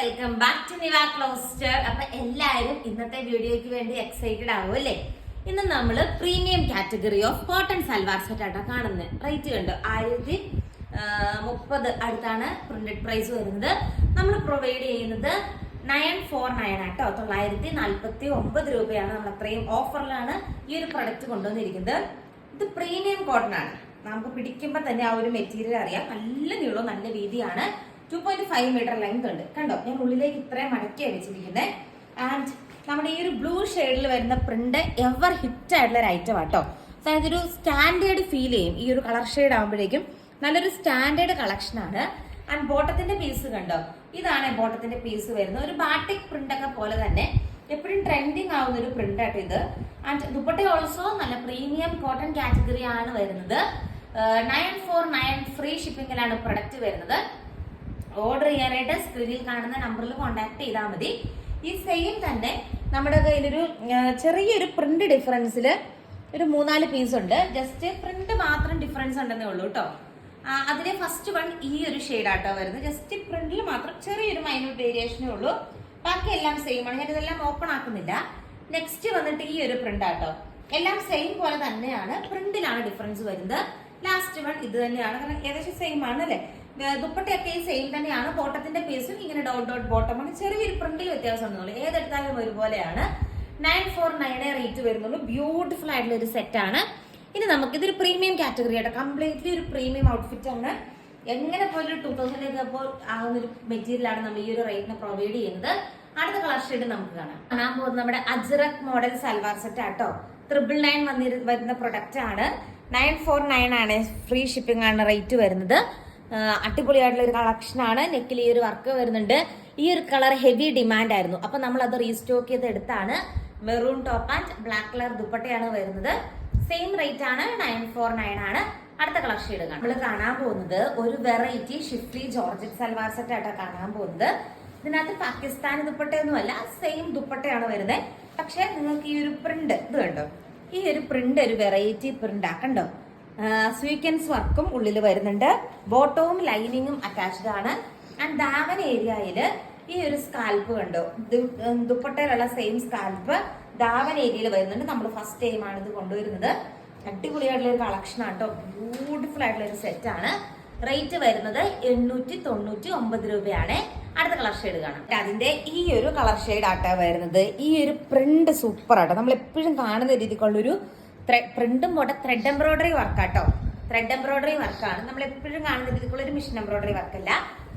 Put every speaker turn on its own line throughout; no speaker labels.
Welcome back to Niva cloister അപ്പൊ എല്ലാവരും ഇന്നത്തെ വീഡിയോയ്ക്ക് വേണ്ടി എക്സൈറ്റഡ് ആവും അല്ലേ? ഇന്ന് നമ്മൾ premium category of cotton salwar set ആട്ടോ കാണുന്നത് റേറ്റ് കണ്ടു? ആയിരത്തി മുപ്പത് അടുത്താണ് പ്രിന്റഡ് പ്രൈസ് വരുന്നത്. നമ്മൾ പ്രൊവൈഡ് ചെയ്യുന്നത് നയൻ ഫോർ നയൻ ആട്ടോ. തൊള്ളായിരത്തി നാൽപ്പത്തി ഒമ്പത് രൂപയാണ് നമ്മൾ അത്രയും ഓഫറിലാണ് ഈ ഒരു പ്രൊഡക്റ്റ് കൊണ്ടുവന്നിരിക്കുന്നത്. ഇത് പ്രീമിയം കോട്ടൺ ആണ്. നമുക്ക് പിടിക്കുമ്പോൾ തന്നെ ആ ഒരു മെറ്റീരിയൽ അറിയാം. നല്ല നീളവും നല്ല വീതിയാണ്. Two point five metre length ഉണ്ട്. കണ്ടോ? ഞാൻ ഉള്ളിലേക്ക് ഇത്രയും മടക്കിയാണ് വെച്ചിരിക്കുന്നത് ആൻഡ് നമ്മുടെ ഈ ഒരു ബ്ലൂ ഷെയ്ഡിൽ വരുന്ന പ്രിന്റ് എവർ ഹിറ്റ് ആയിട്ടുള്ള ഒരു ഐറ്റം ആട്ടോ അതായത് ഒരു സ്റ്റാൻഡേർഡ് ഫീൽ ചെയ്യും. ഈ ഒരു കളർ ഷെയ്ഡ് ആകുമ്പോഴേക്കും നല്ലൊരു സ്റ്റാൻഡേർഡ് കളക്ഷൻ ആണ്. ആൻഡ് ബോട്ടത്തിന്റെ പീസ് കണ്ടോ? ഇതാണ് ബോട്ടത്തിന്റെ പീസ് വരുന്നത്. ഒരു ബാട്ടിക് പ്രിന്റ് ഒക്കെ പോലെ തന്നെ എപ്പോഴും ട്രെൻഡിങ് ആവുന്ന ഒരു പ്രിന്റ് ആട്ടോ ഇത്. ആൻഡ് ദുപ്പട്ട ഓൾസോ നല്ല പ്രീമിയം കോട്ടൺ കാറ്റഗറി ആണ് വരുന്നത്. നയൻ ഫോർ നയൻ ഫ്രീ ഷിപ്പിംഗിലാണ് പ്രൊഡക്റ്റ് വരുന്നത്. ഓർഡർ ചെയ്യാനായിട്ട് സ്ക്രീനിൽ കാണുന്ന നമ്പറിൽ കോൺടാക്ട് ചെയ്താൽ മതി. ഈ സെയിം തന്നെ നമ്മുടെ കയ്യിലൊരു ചെറിയൊരു പ്രിന്റ് ഡിഫറൻസിൽ ഒരു മൂന്നാൽ പീസ് ഉണ്ട്. ജസ്റ്റ് പ്രിന്റ് മാത്രം ഡിഫറൻസ് ഉണ്ടെന്നേ ഉള്ളൂ കേട്ടോ അതിലെ ഫസ്റ്റ് വൺ ഈ ഒരു ഷെയ്ഡാട്ടോ വരുന്നത്. ജസ്റ്റ് പ്രിന്റിൽ മാത്രം ചെറിയൊരു മൈനൂർ വേരിയേഷനേ ഉള്ളൂ. ബാക്കി എല്ലാം സെയിം ആണ്. ഞാൻ ഇതെല്ലാം ഓപ്പൺ ആക്കുന്നില്ല. നെക്സ്റ്റ് വന്നിട്ട് ഈ ഒരു പ്രിന്റ് ആട്ടോ. എല്ലാം സെയിം പോലെ തന്നെയാണ്. പ്രിന്റിലാണ് ഡിഫറൻസ് വരുന്നത്. ലാസ്റ്റ് വൺ ഇത് തന്നെയാണ്. കാരണം ഏകദേശം സെയിം ആണ് അല്ലേ ദുപ്പട്ടയൊക്കെ സെയിം തന്നെയാണ്. ബോട്ടത്തിന്റെ പീസും ഇങ്ങനെ ഡോട്ട് ഡോട്ട് ബോട്ടം ആണ്. ചെറിയൊരു പ്രിന്റിൽ വ്യത്യാസം ഉണ്ടെന്നുള്ളൂ ഏതെടുത്താലും ഒരുപോലെയാണ്. നയൻ ഫോർ നയൻ റേറ്റ് വരുന്നുള്ളൂ. ബ്യൂട്ടിഫുൾ ആയിട്ടുള്ള ഒരു സെറ്റ് ആണ്. ഇനി നമുക്ക് ഇതൊരു പ്രീമിയം കാറ്റഗറി ആയിട്ട് കംപ്ലീറ്റ്ലി ഒരു പ്രീമിയം ഔട്ട്ഫിറ്റ് ആണ്. എങ്ങനെ പോലും ടൂ തൗസൻഡ് അപ്പോൾ ആകുന്ന ഒരു മെറ്റീരിയലാണ് നമ്മൾ ഈ ഒരു റേറ്റിന് പ്രൊവൈഡ് ചെയ്യുന്നത്. അടുത്ത കളർ ഷെയ്ഡ് നമുക്ക് കാണാം. കാണാൻ പോകുന്നത് നമ്മുടെ അജ്രക് മോഡൽ സൽവാർ സെറ്റ് ആട്ടോ. ട്രിപ്പിൾ നയൻ വന്നിരു വരുന്ന പ്രൊഡക്റ്റ് ആണ്. നയൻ ഫോർ നയൻ ആണ് ഫ്രീ ഷിപ്പിംഗ് ആണ് റേറ്റ് വരുന്നത്. അടിപൊളിയായിട്ടുള്ള ഒരു കളക്ഷനാണ്. നെക്കിൽ ഈ ഒരു വർക്ക് വരുന്നുണ്ട്. ഈ ഒരു കളർ ഹെവി ഡിമാൻഡ് ആയിരുന്നു. അപ്പൊ നമ്മൾ അത് റീസ്റ്റോക്ക് ചെയ്ത് എടുത്താണ്. Maroon top and black colour ദുപ്പട്ടയാണ് വരുന്നത്. സെയിം റേറ്റ് ആണ് നയൻ ഫോർ നയൻ ആണ്. അടുത്ത കളക്ഷൻ കാണാം. നമ്മൾ കാണാൻ പോകുന്നത് ഒരു variety schiffli georgette salwar set ആയിട്ടാണ് കാണാൻ പോകുന്നത്. ഇതിനകത്ത് പാകിസ്ഥാനി ദുപ്പട്ടയൊന്നുമല്ല സെയിം ദുപ്പട്ടയാണ് വരുന്നത് പക്ഷെ നിങ്ങൾക്ക് ഈ ഒരു പ്രിന്റ് ഇത് കണ്ടോ? ഈ ഒരു പ്രിന്റ് ഒരു വെറൈറ്റി പ്രിന്റ് ആക്കണ്ടോ സ്വീക്കൻസ് വർക്കും ഉള്ളിൽ വരുന്നുണ്ട്. ബോട്ടവും ലൈനിങ്ങും അറ്റാച്ച്ഡ് ആണ്. ആൻഡ് ദാവൻ ഏരിയയിൽ ഈ ഒരു സ്കാൽപ്പ് കണ്ടോ? ദുപ്പട്ടയിലുള്ള സെയിം സ്കാൽപ്പ് ദാവൻ ഏരിയയിൽ വരുന്നുണ്ട്. നമ്മൾ ഫസ്റ്റ് ടൈം ആണ് ഇത് കൊണ്ടുവരുന്നത്. അടിപൊളിയായിട്ടുള്ള ഒരു കളക്ഷൻ ആട്ടോ. ബ്യൂട്ടിഫുൾ ആയിട്ടുള്ള ഒരു സെറ്റ് ആണ്. റേറ്റ് വരുന്നത് എണ്ണൂറ്റി തൊണ്ണൂറ്റി ഒമ്പത് രൂപയാണ്. അടുത്ത കളർ ഷെയ്ഡ് കാണാം. അതിന്റെ ഈ ഒരു കളർ ഷെയ്ഡ് ആട്ടോ വരുന്നത്. ഈ ഒരു പ്രിന്റ് സൂപ്പർ ആട്ടോ. നമ്മൾ എപ്പോഴും കാണുന്ന രീതിക്കുള്ളൊരു പ്രിന്റും പോട്ടെ ത്രെഡ് എംബ്രോയിഡറി വർക്കാട്ടോ ത്രെഡ് എംബ്രോയിഡറി വർക്കാണ് നമ്മൾ എപ്പോഴും കാണുന്നത് ഇതുപോലെ ഒരു മിഷൻ എംബ്രോയിഡറി വർക്കല്ല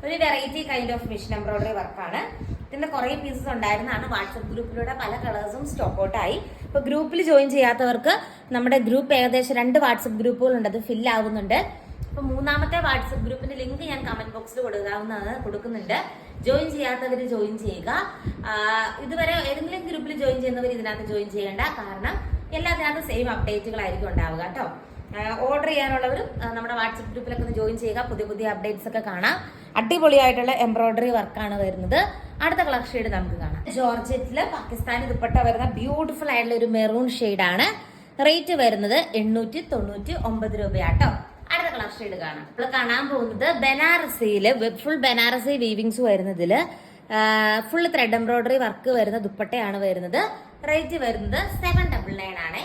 ഒരു variety kind of machine embroidery വർക്കാണ് ഇതിന്റെ കുറെ പീസസ് ഉണ്ടായിരുന്നതാണ് വാട്സപ്പ് ഗ്രൂപ്പിലൂടെ പല കളേഴ്സും സ്റ്റോക്ക് ഔട്ടായി ഇപ്പൊ ഗ്രൂപ്പിൽ ജോയിൻ ചെയ്യാത്തവർക്ക് നമ്മുടെ ഗ്രൂപ്പ് ഏകദേശം രണ്ട് വാട്സപ്പ് ഗ്രൂപ്പുകളുണ്ട് അത് ഫിൽ ആവുന്നുണ്ട്. അപ്പൊ മൂന്നാമത്തെ വാട്സപ്പ് ഗ്രൂപ്പിന്റെ ലിങ്ക് ഞാൻ കമന്റ് ബോക്സിൽ കൊടുക്കാവുന്നതാണ് കൊടുക്കുന്നുണ്ട്. ജോയിൻ ചെയ്യാത്തവർ ജോയിൻ ചെയ്യുക. ഇതുവരെ ഏതെങ്കിലും ഗ്രൂപ്പിൽ ജോയിൻ ചെയ്യുന്നവർ ഇതിനകത്ത് ജോയിൻ ചെയ്യേണ്ട കാരണം എല്ലാത്തിനകത്ത് സെയിം അപ്ഡേറ്റുകളായിരിക്കും ഉണ്ടാവുക കേട്ടോ. ഓർഡർ ചെയ്യാനുള്ളവരും ആ, നമ്മുടെ വാട്സപ്പ് ഗ്രൂപ്പിലൊക്കെ ഒന്ന് ജോയിൻ ചെയ്യുക. പുതിയ പുതിയ അപ്ഡേറ്റ്സ് ഒക്കെ കാണാം. അടിപൊളിയായിട്ടുള്ള എംബ്രോയിഡറി വർക്കാണ് വരുന്നത്. അടുത്ത കളർ ഷെയ്ഡ് നമുക്ക് കാണാം. ജോർജറ്റിൽ പാകിസ്ഥാനി ദുപ്പട്ട വരുന്ന ബ്യൂട്ടിഫുൾ ആയിട്ടുള്ള ഒരു മെറൂൺ ആണ്. റേറ്റ് വരുന്നത് എണ്ണൂറ്റി തൊണ്ണൂറ്റി ഒമ്പത് രൂപയാട്ടോ അടുത്ത കളർ ഷെയ്ഡ് കാണാം. നമ്മൾ കാണാൻ പോകുന്നത് ബനാറസിയിൽ ഫുൾ ബനാറസി വീവിങ്സ് വരുന്നതിൽ ഫുൾ ത്രെഡ് എംബ്രോയിഡറി വർക്ക് വരുന്ന ദുപ്പട്ടയാണ് വരുന്നത്. റേറ്റ് വരുന്നത് സെവൻ ഡബിൾ നയൻ ആണ്.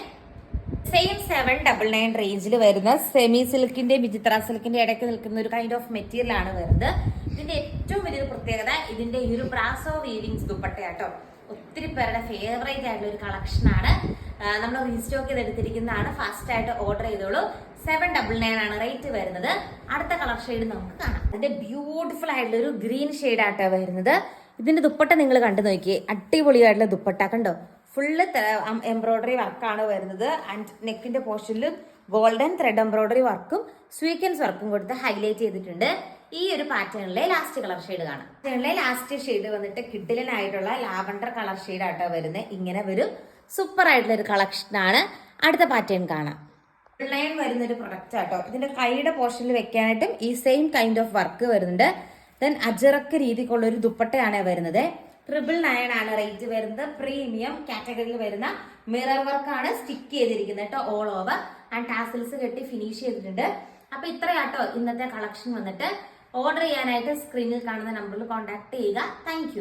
സെയിം സെവൻ ഡബിൾ നയൻ റേഞ്ചിൽ വരുന്ന സെമി സിൽക്കിന്റെ വിചിത്ര സിൽക്കിന്റെ ഇടയ്ക്ക് നിൽക്കുന്ന ഒരു കൈൻഡ് ഓഫ് മെറ്റീരിയൽ ആണ് വരുന്നത്. ഇതിന്റെ ഏറ്റവും വലിയൊരു പ്രത്യേകത ഇതിന്റെ ഈ ഒരു ബ്രാസോ വീവിങ്സ് ദുപ്പട്ടയാട്ടോ. ഒത്തിരി പേരുടെ ഫേവറേറ്റ് ആയിട്ടുള്ള ഒരു കളക്ഷനാണ് നമ്മൾ റീസ്റ്റോക്ക് ചെയ്തെടുത്തിരിക്കുന്നതാണ്. ഫാസ്റ്റ് ആയിട്ട് ഓർഡർ ചെയ്തോളൂ. സെവൻ ഡബിൾ നയൻ ആണ് റേറ്റ് വരുന്നത്. അടുത്ത കളർ ഷെയ്ഡ് നമുക്ക് കാണാം. അതിന്റെ ബ്യൂട്ടിഫുൾ ആയിട്ടുള്ള ഒരു ഗ്രീൻ ഷെയ്ഡ് ആട്ടോ വരുന്നത്. ഇതിന്റെ ദുപ്പട്ട നിങ്ങൾ കണ്ടു നോക്കിയേ. അടിപൊളിയായിട്ടുള്ള ദുപ്പട്ട കണ്ടോ? ഫുള്ള് എംബ്രോയ്ഡറി വർക്കാണ് വരുന്നത്. ആൻഡ് നെക്കിന്റെ പോർഷനിലും ഗോൾഡൻ ത്രെഡ് എംബ്രോയ്ഡറി വർക്കും സ്വീക്കൻസ് വർക്കും കൊടുത്ത് ഹൈലൈറ്റ് ചെയ്തിട്ടുണ്ട്. ഈ ഒരു പാറ്റേണിലെ ലാസ്റ്റ് കളർ ഷെയ്ഡ് കാണാം. പാറ്റേണിലെ ലാസ്റ്റ് ഷെയ്ഡ് വന്നിട്ട് കിഡിലനായിട്ടുള്ള ലാവണ്ടർ കളർ ഷെയ്ഡ് ആട്ടോ വരുന്നത് ഇങ്ങനെ ഒരു സൂപ്പർ ആയിട്ടുള്ള ഒരു കളക്ഷൻ ആണ്. അടുത്ത പാറ്റേൺ കാണാം. ലൈൻ വരുന്ന ഒരു പ്രൊഡക്റ്റ് ആട്ടോ. ഇതിന്റെ കൈയുടെ പോർഷനിൽ വെക്കാനായിട്ടും ഈ സെയിം കൈൻഡ് ഓഫ് വർക്ക് വരുന്നുണ്ട്. ദെൻ അജറക്ക് രീതിക്കുള്ള ഒരു ദുപ്പട്ടയാണ് വരുന്നത്. ട്രിപ്പിൾ നയൻ ആണ് റേറ്റ് വരുന്നത്. പ്രീമിയം കാറ്റഗറിയിൽ വരുന്ന മിറർ വർക്കാണ് സ്റ്റിക്ക് ചെയ്തിരിക്കുന്നത് കേട്ടോ ഓൾ ഓവർ ആൻഡ് ടാസിൽസ് കെട്ടി ഫിനിഷ് ചെയ്തിട്ടുണ്ട്. അപ്പൊ ഇത്രയാട്ടോ ഇന്നത്തെ കളക്ഷൻ വന്നിട്ട്. ഓർഡർ ചെയ്യാനായിട്ട് സ്ക്രീനിൽ കാണുന്ന നമ്പറിൽ കോൺടാക്ട് ചെയ്യുക. താങ്ക്